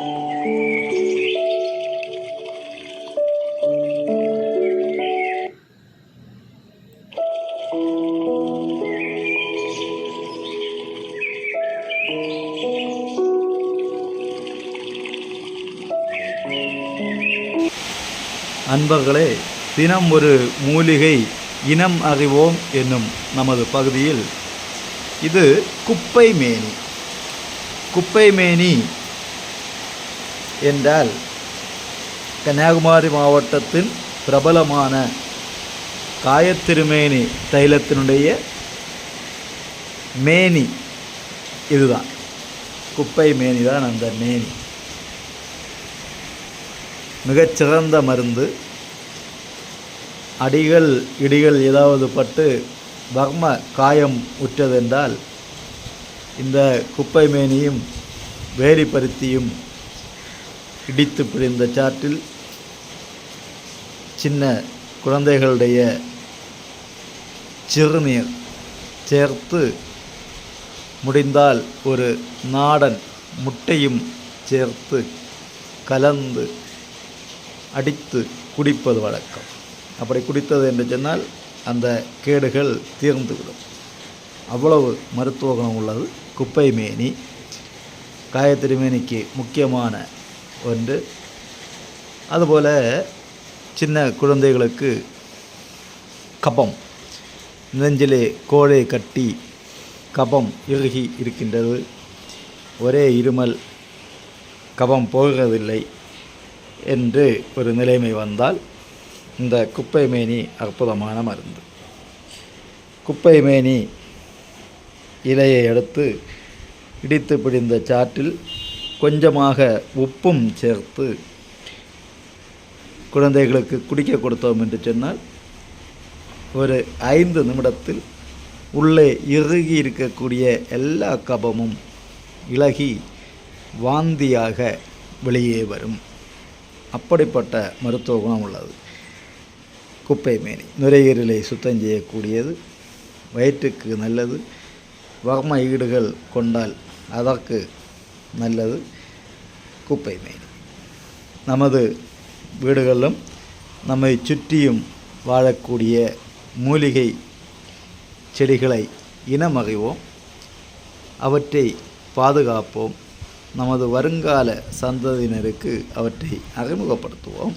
அன்பர்களே தினம் ஒரு மூலிகை இனம் அறிவோம் என்னும் நமது பகுதியில். இது குப்பை மேனி. குப்பை மேனி என்றால் கன்னியாகுமரி மாவட்டத்தின் பிரபலமான காயத்திருமேனி தைலத்தினுடைய மேனி இதுதான். குப்பை மேனி தான் அந்த மேனி. மிகச்சிறந்த மருந்து. அடிகள் இடிகள் ஏதாவது பட்டு பர்ம காயம் உற்றதென்றால் இந்த குப்பை மேனியும் வேலி பருத்தியும் இடித்து பிரிந்த சாற்றில் சின்ன குழந்தைகளுடைய சிறுநீர் சேர்த்து முடிந்தால் ஒரு நாடன் முட்டையும் சேர்த்து கலந்து அடித்து குடிப்பது வழக்கம். அப்படி குடித்தது என்று சொன்னால் அந்த கேடுகள் தீர்ந்துவிடும். அவ்வளவு மருத்துவ குணம் உள்ளது. குப்பை மேனி காயத்திரி மேனிக்கு முக்கியமான ஒன்று அதுபோல் சின்ன குழந்தைகளுக்கு கபம். நெஞ்சிலே கோழை கட்டி கபம் இறுகி இருக்கின்றது. ஒரே இருமல் கபம் போகிறதில்லை என்று ஒரு நிலைமை வந்தால் இந்த குப்பை மேனி அற்புதமான மருந்து. குப்பை மேனி இலையை எடுத்து இடித்து பிடிந்த சாற்றில் கொஞ்சமாக உப்பும் சேர்த்து குழந்தைகளுக்கு குடிக்க கொடுத்தோம் என்று சொன்னால் ஒரு ஐந்து நிமிடத்தில் உள்ளே இறுகி இருக்கக்கூடிய எல்லா கபமும் இலகி வாந்தியாக வெளியே வரும். அப்படிப்பட்ட மருத்துவ குணம் உள்ளது. குப்பை மேனி நுரையீரலை சுத்தம் செய்யக்கூடியது வயிற்றுக்கு நல்லது வர்ம ஈடுகள் கொண்டால் அதற்கு நல்லது. குப்பை மேனி நமது வீடுகளிலும் நம்மை சுற்றியும் வாழக்கூடிய மூலிகை செடிகளை இனமறிவோம் அவற்றை பாதுகாப்போம். நமது வருங்கால சந்ததியினருக்கு அவற்றை அறிமுகப்படுத்துவோம்.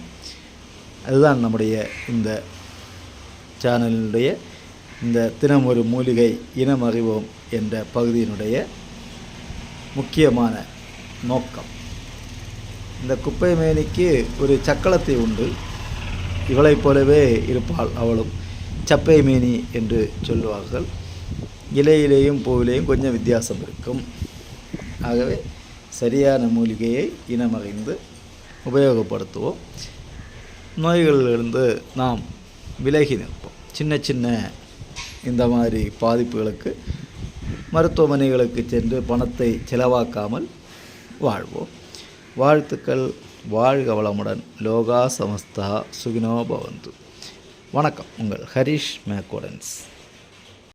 அதுதான் நம்முடைய இந்த சேனலினுடைய இந்த தினம் ஒரு மூலிகை இனம் அறிவோம் என்ற பகுதியினுடைய முக்கியமான நோக்கம். இந்த குப்பை மேனிக்கு ஒரு சக்களத்தை உண்டு. இவளைப் போலவே இருப்பாள் அவளும். சப்பை மேனி என்று சொல்லுவார்கள். இலையிலேயும் பூவிலேயும் கொஞ்சம் வித்தியாசம் இருக்கும். ஆகவே சரியான மூலிகையை இனமறிந்து உபயோகப்படுத்துவோம். நோய்களிலிருந்து நாம் விலகி நிற்போம். சின்ன சின்ன இந்த மாதிரி பாதிப்புகளுக்கு மருத்துவமனைகளுக்கு சென்று பணத்தை செலவாக்காமல் வாழ்வோம். வாழ்த்துக்கள். வாழ்க வளமுடன். லோகா சமஸ்தா. சுகினோ பவந்து. வணக்கம். உங்கள் ஹரிஷ் மேக்கோடன்ஸ்